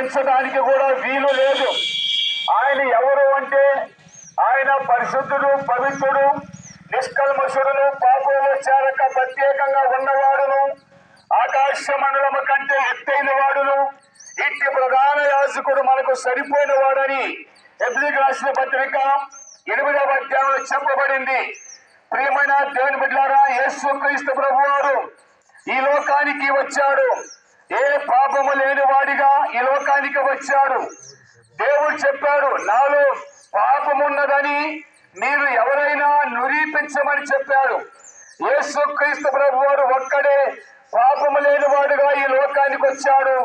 పెంచడానికి కూడా వీలు లేదు. ఆయన ఎవరు అంటే ఆయన పరిశుద్ధుడు పవిత్రుడు నిష్కల్మషుడును పాపంలో చేరక ప్రత్యేకంగా ఉన్నవాడును ఆకాశ మండలం కంటే ఎత్తైన వాడును ఇట్టి ప్రధాన యాజకుడు మనకు సరిపోయిన వాడని ఎబ్రిక్ రాసిన పత్రిక ఎనిమిదవ అధ్యాయంలో చెప్పబడింది. ప్రియమైన దేవుని బిడ్డారా యేసు క్రీస్తు ప్రభువారు ఈ లోకానికి వచ్చాడు. ఏ పాపము లేని వాడిగా ఈ లోకానికి వచ్చాడు. దేవుడు చెప్పాడు నాలో పాపమున్నదని మీరు ఎవరైనా నిరూపించమని చెప్పాడు. యేసు క్రీస్తు ప్రభు వారు ఒక్కడే పాపము లేని వాడుగా ఈ లోకానికి వచ్చాడు.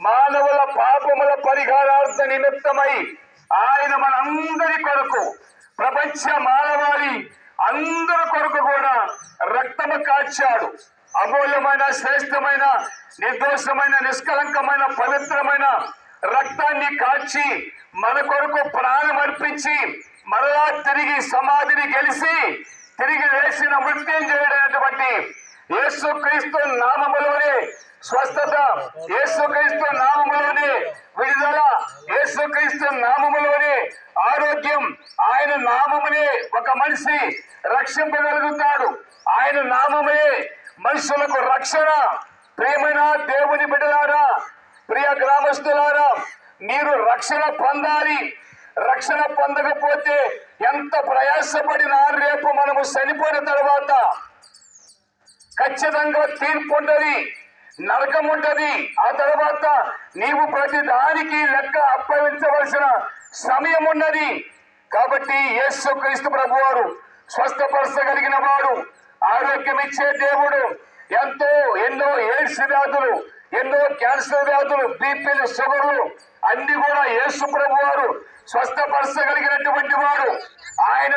మానవుల పాపముల పరిహారార్థ నిమిత్తమై ఆయన మనందరి కొరకు ప్రపంచ మానవాళి అందరి కొరకు కూడా రక్తము కాచాడు. అమూల్యమైన శ్రేష్టమైన నిర్దోషమైన నిష్కలంకమైన పవిత్రమైన రక్తాన్ని కాచి మన కొరకు ప్రాణం అర్పించి మరలా తిరిగి సమాధిని గెలిచి తిరిగి లేచిన మృత్యం చేయడమైనటువంటి యేసుక్రీస్తు నామములోనే స్వస్థత యేసుక్రీస్తు నామములోనే విడుదల యేసుక్రీస్తు నామములోనే ఆరోగ్యం. ఆయన నామమునే ఒక మనిషి రక్షింపగలుగుతాడు. ఆయన నామమే మనుషులకు రక్షణ. ప్రియమైన దేవుని బిడ్డలారా ప్రియ గ్రామస్తులారా మీరు రక్షణ పొందాలి. రక్షణ పొందకపోతే ఎంత ప్రయాసపడినా రేపు మనము చనిపోయిన తర్వాత ఖచ్చితంగా తీర్పు ఉంటది నరకం ఉంటుంది. ఆ తర్వాత నీవు ప్రతి దానికి లెక్క అప్పగించవలసిన సమయం ఉన్నది. కాబట్టి యేసు క్రీస్తు ప్రభు వారు స్వస్థపరచగలిగిన వాడు. ఆరోగ్యం ఇచ్చే దేవుడు. ఎంతో ఎన్నో ఎయిడ్స్ వ్యాధులు ఎన్నో క్యాన్సర్ వ్యాధులు బీపీలు షుగర్లు అన్ని కూడా యేసు ప్రభు వారు స్వస్థపరచగలిగినటువంటి వారు. ఆయన